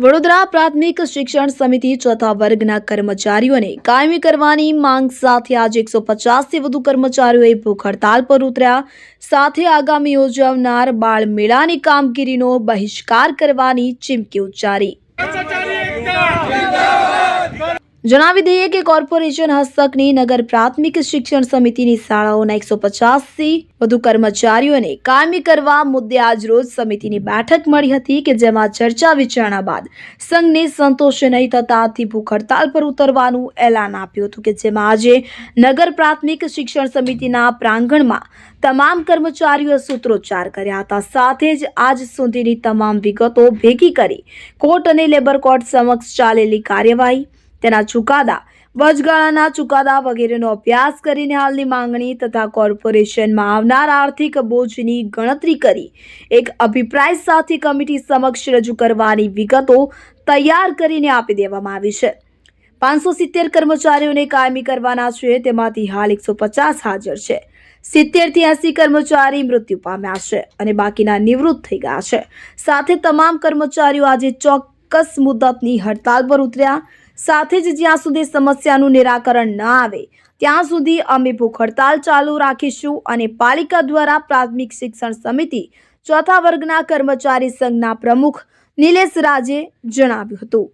વડોદરા પ્રાથમિક શિક્ષણ સમિતિ ચોથા વર્ગના કર્મચારીઓને કાયમી કરવાની માંગ સાથે આજે એકસો પચાસથી વધુ કર્મચારીઓએ ભૂખ હડતાલ પર ઉતર્યા. સાથે આગામી યોજાનાર બાળ મેળાની કામગીરીનો બહિષ્કાર કરવાની ચીમકી ઉચ્ચારી. જણાવી દઈએ કે કોર્પોરેશન હસ્તકની નગર પ્રાથમિક શિક્ષણ સમિતિની શાળાઓના એકસો પચાસથી વધુ કર્મચારીઓને કાયમી કરવા મુદ્દે આજરોજ સમિતિની બેઠક મળી હતી કે જેમાં ચર્ચા વિચારણા બાદ સંઘને સંતોષ નહીં થતાથી ભૂખ હડતાલ પર ઉતરવાનું એલાન આપ્યું હતું કે જેમાં આજે નગર પ્રાથમિક શિક્ષણ સમિતિના પ્રાંગણમાં તમામ કર્મચારીઓએ સૂત્રોચ્ચાર કર્યા હતા. સાથે જ આજ સુધીની તમામ વિગતો ભેગી કરી કોર્ટ અને લેબર કોર્ટ સમક્ષ ચાલેલી કાર્યવાહી તેના ચુકાદા, વચગાળાના ચુકાદા વગેરેનો અભ્યાસ કરીને હાલની માંગણી તથા કોર્પોરેશનમાં આવનાર આર્થિક બોજની ગણતરી કરી, એક અભિપ્રાય સાથે કમિટી સમક્ષ રજૂ કરવાની વિગતો તૈયાર કરીને આપી દેવામાં આવી છે. પાંચસો સિત્તેર કર્મચારીઓને કાયમી કરવાના છે, તેમાંથી હાલ એકસો પચાસ હાજર છે. સિત્તેરથી એંસી કર્મચારી મૃત્યુ પામ્યા છે અને બાકીના નિવૃત્ત થઈ ગયા છે. સાથે તમામ કર્મચારીઓ આજે ચોક્કસ મુદતની હડતાલ પર ઉતર્યા. સાથે જ જ્યાં સુધી સમસ્યાનું નિરાકરણ ન આવે, ત્યાં સુધી અમે ભૂખ હડતાલ ચાલુ રાખીશું અને પાલિકા દ્વારા પ્રાથમિક શિક્ષણ સમિતિ, ચોથા વર્ગના કર્મચારી સંઘના પ્રમુખ નિલેશ રાજે જણાવ્યું હતું.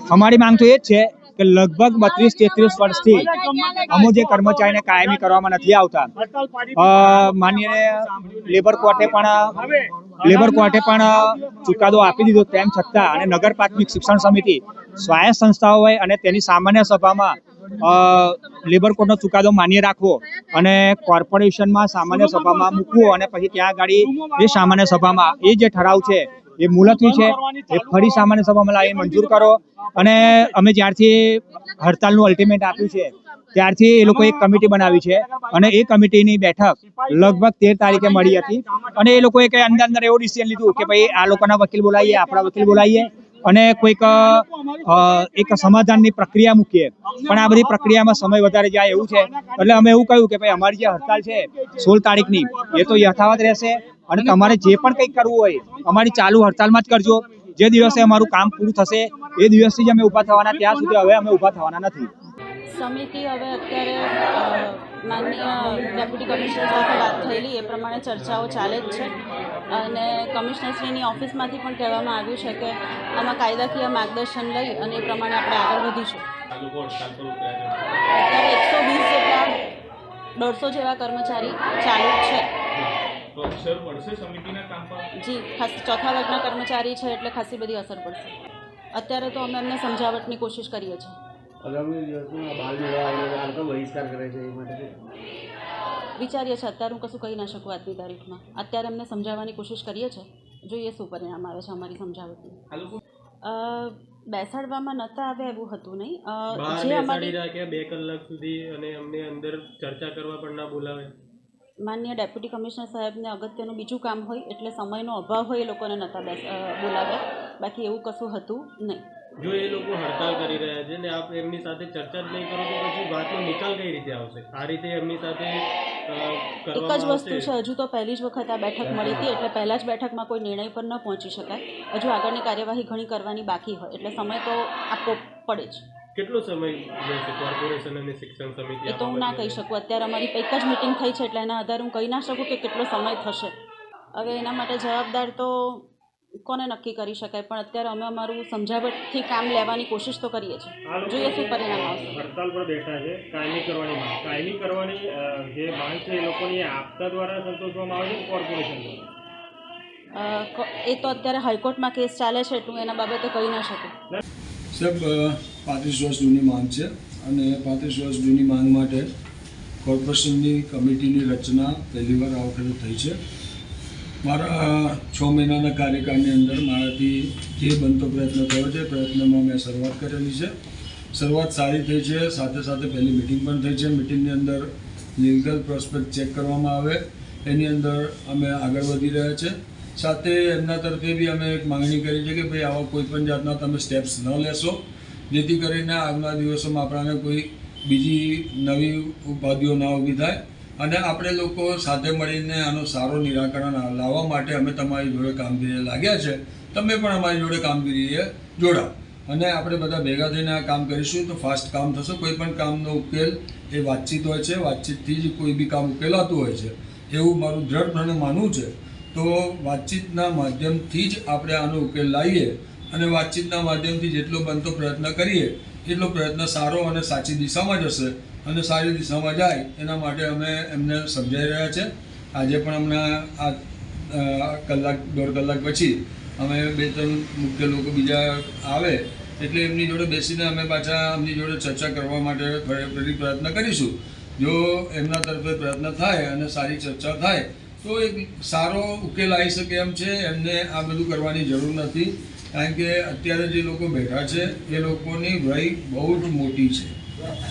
અમારી માંગ તો એ જ છે કે લગભગ બત્રીસ તેત્રીસ વર્ષથી અમુક જે કર્મચારીને કાયમી કરવામાં નથી આવતા. માન્ય લેબર કોર્ટે પણ લેબર કોર્ટે પણ ચુકાદો આપી દીધો તેમ છતાં અને નગર પ્રાથમિક શિક્ષણ સમિતિ સ્વાયત્ત સંસ્થાઓ હોય અને તેની સામાન્ય સભામાં લેબર કોર્ટનો ચુકાદો માન્ય રાખવો અને કોર્પોરેશનમાં સામાન્ય સભામાં મૂકવો અને પછી ત્યાં આગળ એ સામાન્ય સભામાં, એ જે ઠરાવ છે એ મુલતવી છે. એ ફરી સામાન્ય સભામાં લાવી મંજૂર કરો. અને અમે જ્યારથી હડતાલનું અલ્ટિમેટ આપ્યું છે, ત્યારથી એ લોકો એક કમિટી બનાવી છે. અને એ કમિટીની બેઠક લગભગ તેર તારીખે મળી હતી. અને એ લોકોએ કંઈ અંદર અંદર એવું ડિસિઝન લીધું કે ભાઈ આ લોકોના વકીલ બોલાવીએ આપણા વકીલ બોલાવીએ અને કોઈક એક સમાધાનની પ્રક્રિયા મૂકીએ. પણ આ બધી પ્રક્રિયામાં સમય વધારે જાય એવું છે. એટલે અમે એવું કહ્યું કે ભાઈ અમારી જે હડતાલ છે સોળ તારીખની, એ તો યથાવત રહેશે. અને તમારે જે પણ કંઈક કરવું હોય, અમારી ચાલુ હડતાલમાં જ કરજો. જે દિવસે અમારું કામ પૂરું થશે, એ દિવસથી જ અમે ઊભા થવાના. ત્યાં સુધી હવે અમે ઊભા થવાના નથી. સમિતિ હવે અત્યારે માનનીય ડેપ્યુટી કમિશનર સાથે વાત થયેલી, એ પ્રમાણે ચર્ચાઓ ચાલે જ છે. અને કમિશનરશ્રીની ઓફિસમાંથી પણ કહેવામાં આવ્યું છે કે આમાં કાયદાકીય માર્ગદર્શન લઈ અને એ પ્રમાણે આપણે આગળ વધીશું. અત્યારે એકસો વીસ જેટલા દોઢસો જેવા કર્મચારી ચાલુ છે. અસર પડશે સમિતિના કામ પર જી ખાસ ચોથા વર્ગના કર્મચારી છે એટલે ખાસી બધી અસર પડશે. અત્યારે તો અમે એમને સમજાવટની કોશિશ કરીએ છીએ. આગામી દિવસમાં બાલ મેળા આવીને બહિષ્કાર કરે છે એ માટે વિચારીએ છીએ અત્યારે હું કશું કહી ના શકું આજની તારીખમાં. અત્યારે એમને સમજાવવાની કોશિશ કરીએ છીએ. જોઈએ શું પરિણામ આવે છે અમારી સમજાવટની. અ, બેસાડવામાં નહોતા આવે એવું હતું નહીં. જે અમારી બે કલાક સુધી અને અમને અંદર ચર્ચા કરવા પણ ના બોલાવે. માન્ય ડેપ્યુટી કમિશનર સાહેબને અગત્યનું બીજું કામ હોય એટલે સમયનો અભાવ હોય એ લોકોને નહોતા બેસ બોલાવે બોલાવ્યા. બાકી એવું કશું હતું નહીં. જો એ લોકો હડતાલ કરી રહ્યા છે ને આપ એમની સાથે ચર્ચા જ નહીં કરો તો પછી વાતનો નિકાલ કઈ રીતે આવશે? આ રીતે એમની સાથે એક જ વસ્તુ છે હજુ તો પહેલી જ વખત આ બેઠક મળી હતી એટલે પહેલાં જ બેઠકમાં કોઈ નિર્ણય પર ન પહોંચી શકાય. હજુ આગળની કાર્યવાહી ઘણી કરવાની બાકી હોય એટલે સમય તો આપવો પડે જ. કેટલો સમય લેશે કોર્પોરેશન અને શિક્ષણ સમિતિ એ તો હું ના કહી શકું. અત્યારે અમારી એક જ મિટિંગ થઈ છે એટલે એના આધારે હું કહી ના શકું કે કેટલો સમય થશે. હવે એના માટે જવાબદાર તો કોને નક્કી કરી શકાય? પણ અત્યારે અમે અમારું સમજાવટથી કામ લેવાની કોશિશ તો કરીએ છીએ. જોઈએ શું પરિણામ આવશે. હડતાલ પર બેઠા છે. કાયમી કરવાની માંગ. કાયમી કરવાની જે માંગ છે એ લોકોની આપતા દ્વારા સંતોષવામાં આવે છે કોર્પોરેશન દ્વારા? એ તો અત્યારે હાઈકોર્ટમાં કેસ ચાલે છે એટલું એના બાબતે કહી ના શકું. સાહેબ પાંત્રીસ વર્ષ જૂની માંગ છે અને પાંત્રીસ વર્ષ જૂની માંગ માટે કોર્પોરેશનની કમિટીની રચના પહેલીવાર આ વખતે થઈ છે. મારા છ મહિનાના કાર્યકાળની અંદર મારાથી જે બનતો પ્રયત્ન થયો છે, પ્રયત્નમાં મેં શરૂઆત કરેલી છે. શરૂઆત સારી થઈ છે, સાથે સાથે પહેલી મિટિંગ પણ થઈ છે. મિટિંગની અંદર લીગલ પ્રોસ્પેક્ટ ચેક કરવામાં આવે, એની અંદર અમે આગળ વધી રહ્યા છે. સાથે એમના તરફે બી અમે એક માંગણી કરી છે કે ભાઈ આવા કોઈ પણ જાતના તમે સ્ટેપ્સ ન લેશો. જેથી કરીને આગલા દિવસોમાં આપણાને કોઈ બીજી નવી ઉપાધિઓ ના ઊભી થાય. અને આપણે લોકો સાથે મળીને આનો સારો નિરાકરણ લાવવા માટે અમે તમારી જોડે કામગીરી લાગ્યા છે. તમે પણ અમારી જોડે કામગીરીએ જોડાઓ. અને આપણે બધા ભેગા થઈને આ કામ કરીશું તો ફાસ્ટ કામ થશે. કોઈ પણ કામનો ઉકેલ એ વાતચીત હોય છે. વાતચીતથી જ કોઈ બી કામ ઉકેલાતું હોય છે. એવું મારું દ્રઢપણે માનવું છે. તો વાતચીતના માધ્યમથી જ આપણે આનો ઉકેલ લાવીએ. અને વાતચીતના માધ્યમથી જેટલો બનતો પ્રયત્ન કરીએ, એટલો પ્રયત્ન સારો અને સાચી દિશામાં જશે. અને સારી દિશામાં જાય, એના માટે અમે એમને સમજાઈ રહ્યા છે. આજે પણ અમને આ કલાક, દોઢ કલાક પછી અમે બે ત્રણ મુખ્ય લોકો બીજા આવે, એટલે એમની જોડે બેસીને અમે પાછા એમની જોડે ચર્ચા કરવા માટે ફરી પ્રયત્ન કરીશું. જો એમના તરફે પ્રયત્ન થાય અને સારી ચર્ચા થાય, તો એક સારો ઉકેલ આવી શકે એમ છે. એમને આ બધું કરવાની જરૂર નથી. કારણ કે અત્યારે જે લોકો બેઠા છે, એ લોકોની વય બહુ જ મોટી છે.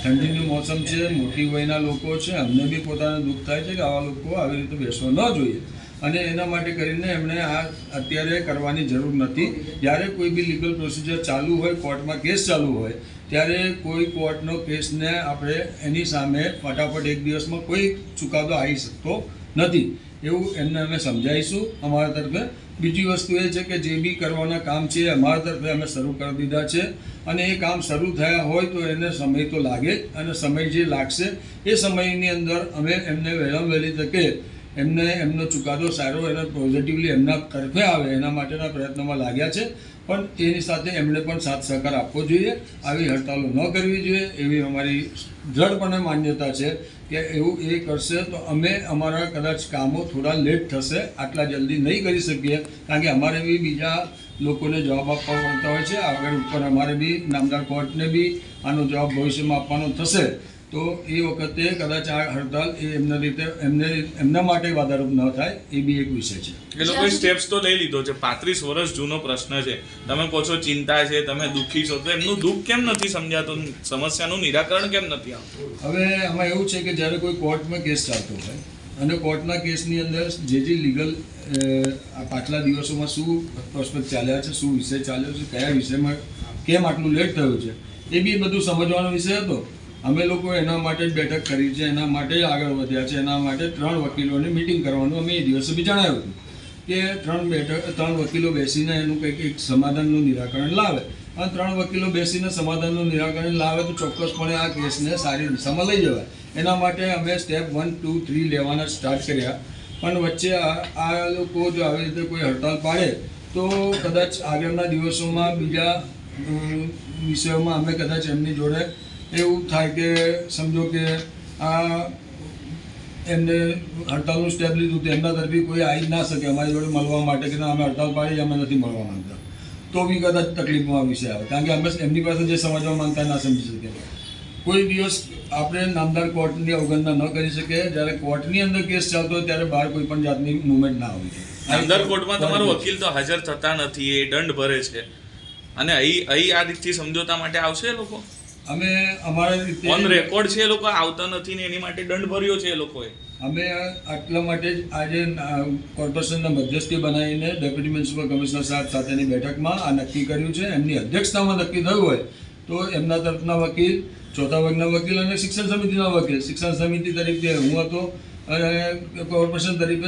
ઠંડીનું મોસમ છે, મોટી વયના લોકો છે, અમને બી પોતાને દુઃખ થાય છે કે આવા લોકો આવી રીતે બેસવા ન જોઈએ. અને એના માટે કરીને એમણે આ અત્યારે કરવાની જરૂર નથી. જ્યારે કોઈ બી લીગલ પ્રોસિજર ચાલુ હોય, કોર્ટમાં કેસ ચાલુ હોય, ત્યારે કોઈ કોર્ટનો કેસને આપણે એની સામે ફટાફટ એક દિવસમાં કોઈ ચુકાદો આવી શકતો નથી. એવું એમને અમે સમજાવીશું. અમારા તરફે બીજી વસ્તુ એ છે કે જે બી કરવાના કામ છે એ અમારા તરફે અમે શરૂ કરી દીધા છે. અને એ કામ શરૂ થયા હોય તો એને સમય તો લાગે જ. અને સમય જે લાગશે એ સમયની અંદર અમે એમને વહેલામ વહેલી તકે એમને એમનો ચુકાદો સારો એનો પોઝિટિવલી એમના તરફે આવે એના માટેના પ્રયત્નોમાં લાગ્યા છે. પણ એની સાથે એમણે પણ સાથ સહકાર આપવો જોઈએ. આવી હડતાલો ન કરવી જોઈએ. એવી અમારી દ્રઢપણે માન્યતા છે કે એવું એ કરશે તો અમે અમારા કદાચ કામો થોડા લેટ થશે. આટલા જલ્દી નહીં કરી શકીએ. કારણ કે અમારે બી બીજા લોકોને જવાબ આપવા પડતા હોય છે. આગળ ઉપર અમારે બી, નામદાર કોર્ટને બી આનો જવાબ ભવિષ્યમાં આપવાનો થશે. તો એ વખતે કદાચ આ હડતાલ એ એમના રીતે એમને એમના માટે વાદારૂપ ન થાય એ બી એક વિષય છે. એ લોકોએ સ્ટેપ્સ તો લઈ લીધો છે. પાંત્રીસ વર્ષ જૂનો પ્રશ્ન છે. તમે કહો છો ચિંતા છે તમે દુઃખી છો તો એમનું દુઃખ કેમ નથી સમજાતું? સમસ્યાનું નિરાકરણ કેમ નથી આવતું? હવે આમાં એવું છે કે જ્યારે કોઈ કોર્ટમાં કેસ ચાલતો હોય અને કોર્ટના કેસની અંદર જે જે લીગલ આ પાછલા દિવસોમાં શું પ્રોસ્પેક્ટ ચાલ્યા છે શું વિષય ચાલ્યો છે કયા વિષયમાં કેમ આટલું લેટ થયું છે એ બી બધું સમજવાનો વિષય હતો. અમે લોકો એના માટે જ બેઠક કરી છે, એના માટે આગળ વધ્યા છે, એના માટે ત્રણ વકીલોની મિટિંગ કરવાનું અમે એ દિવસે બી જણાવ્યું હતું કે ત્રણ બેઠક, ત્રણ વકીલો બેસીને એનું કંઈક એક સમાધાનનું નિરાકરણ લાવે. અને ત્રણ વકીલો બેસીને સમાધાનનું નિરાકરણ લાવે તો ચોક્કસપણે આ કેસને સારી દિશામાં લઈ જવાય. એના માટે અમે સ્ટેપ વન ટુ થ્રી લેવાના સ્ટાર્ટ કર્યા. પણ વચ્ચે આ આ લોકો જો આવી રીતે કોઈ હડતાલ પાડે તો કદાચ આગળના દિવસોમાં બીજા વિષયોમાં અમે કદાચ એમની જોડે એવું થાય કે સમજો કે આ એમને હડતાલનું સ્ટેપ લીધું તો એમના તરફી કોઈ આવી ના શકે અમારી જોડે મળવા માટે કે અમે હડતાલ પાડી, અમે નથી મળવા માંગતા. તો બી કદાચ તકલીફમાં વિષય આવે. કારણ કે અમે એમની પાસે જે સમજવા માંગતા ના સમજી શકીએ. કોઈ દિવસ આપણે નામદાર કોર્ટની અવગણના ન કરી શકીએ. જ્યારે કોર્ટની અંદર કેસ ચાલતો હોય ત્યારે બહાર કોઈ પણ જાતની મુવમેન્ટ ના હોવી નામદાર કોર્ટમાં તમારો વકીલ તો હાજર થતા નથી, એ દંડ ભરે છે. અને અહીં અહીં આ રીતથી સમજોતા માટે આવશે લોકો? અમે અમારા રીતે ઓન રેકોર્ડ છે એ લોકો આવતા નથી ને એની માટે દંડ ભર્યો છે એ લોકોએ. અમે આટલા માટે જ આજે કોર્પોરેશનના મધ્યસ્થી બનાવીને ડેપ્યુટી મ્યુનિસિપલ કમિશનર સાહેબ સાથેની બેઠકમાં આ નક્કી કર્યું છે. એમની અધ્યક્ષતામાં નક્કી થયું હોય તો એમના તરફના વકીલ ચોથા વર્ગના વકીલ અને શિક્ષણ સમિતિના વકીલ. શિક્ષણ સમિતિ તરીકે હું હતો અને કોર્પોરેશન તરીકે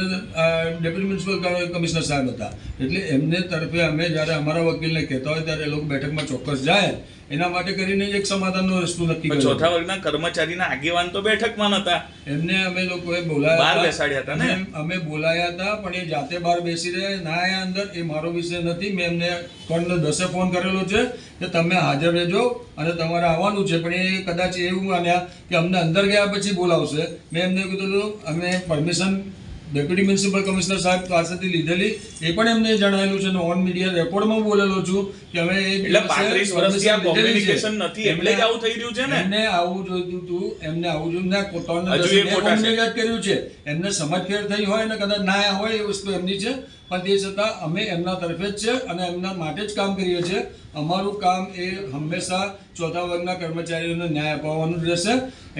ડેપ્યુટી મ્યુનિસિપલ કમિશનર સાહેબ હતા. એટલે એમને તરફે અમે જ્યારે અમારા વકીલને કહેતા હોય ત્યારે એ લોકો બેઠકમાં ચોક્કસ જાય. એના માટે કરીને જ એક સમાધાનનો રસ્તો નક્કી કર્યો ચોથા વર્ગના કર્મચારીના આગેવાન તો બેઠકમાં નતા એમને અમે લોકોએ બોલાયા બહાર બેસાડ્યા હતા ને? અમે- બોલાયા હતા પણ એ જાતે બહાર બેસી રહ્યા. ના આયા અંદર એ મારો વિષય નથી. મેં એમને પણ દસે ફોન કરેલો છે કે તમે હાજર રહેજો અને તમારે આવવાનું છે. પણ એ કદાચ એવું માન્યા કે અમને અંદર ગયા પછી બોલાવશે. મેં એમને કીધું અમે પરમિશન ડેપ્યુટી મ્યુનિસિપલ કમિશનર સાહેબ પાસેથી લીધેલી એ પણ એમને જણાવેલું છે ઓન મીડિયા રેકોર્ડમાં બોલેલો છું કે અમે એટલે દિવસે પાંત્રીસ વર્ષથી આ. કોમ્યુનિકેશન નથી એટલે જ આવું થઈ રહ્યું છે ને? એમને આવું જોઈતું હતું એમને આવું જોયું ના પોતાને હજુ એ કર્યું છે. એમને સમજફેર થઈ હોય ને કદાચ ના હોય એ વસ્તુ એમની છે. પણ તે છતાં અમે એમના તરફે જ છે અને એમના માટે જ કામ કરીએ છીએ. અમારું કામ એ હંમેશા ચોથા વર્ગના કર્મચારીઓને ન્યાય અપાવવાનું રહેશે.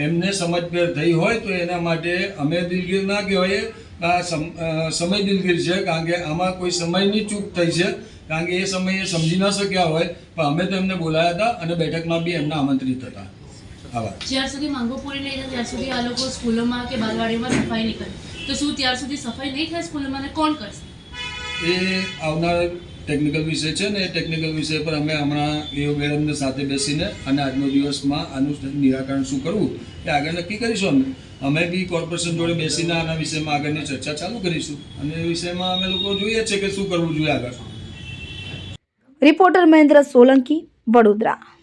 એમને સમજભેર થઈ હોય તો એના માટે અમે દિલગીર ના કહેવાય. આ સમય દિલગીર છે, કારણ કે આમાં કોઈ સમયની ચૂક થઈ છે. કારણ કે એ સમયે સમજી ન શક્યા હોય, પણ અમે તો એમને બોલાયા હતા અને બેઠકમાં બી એમને આમંત્રિત હતા. જ્યાર સુધી માંગો પૂરી નહીં ત્યાર સુધી આ લોકો સ્કૂલોમાં કે બાલવાડીમાં સફાઈ નહીં કરે. તો શું સુધી સફાઈ નહીં થાય સ્કૂલોમાં કોણ કરશે? એ આવનાર ટેકનિકલ વિષય છે ને એ ટેકનિકલ વિષય પર અમે હમણાં એઓ મેડમને સાથે બેસીને અને આજનો દિવસમાં આનું નિરાકરણ શું કરવું એ આગળ નક્કી કરીશું અમે. અમે બી કોર્પોરેશન જોડે બેસીને આના વિષયમાં આગળની ચર્ચા ચાલુ કરીશું. અને એ વિષયમાં અમે લોકો જોઈએ છે કે શું કરવું જોઈએ આગળ. રિપોર્ટર મહેન્દ્ર સોલંકી, વડોદરા.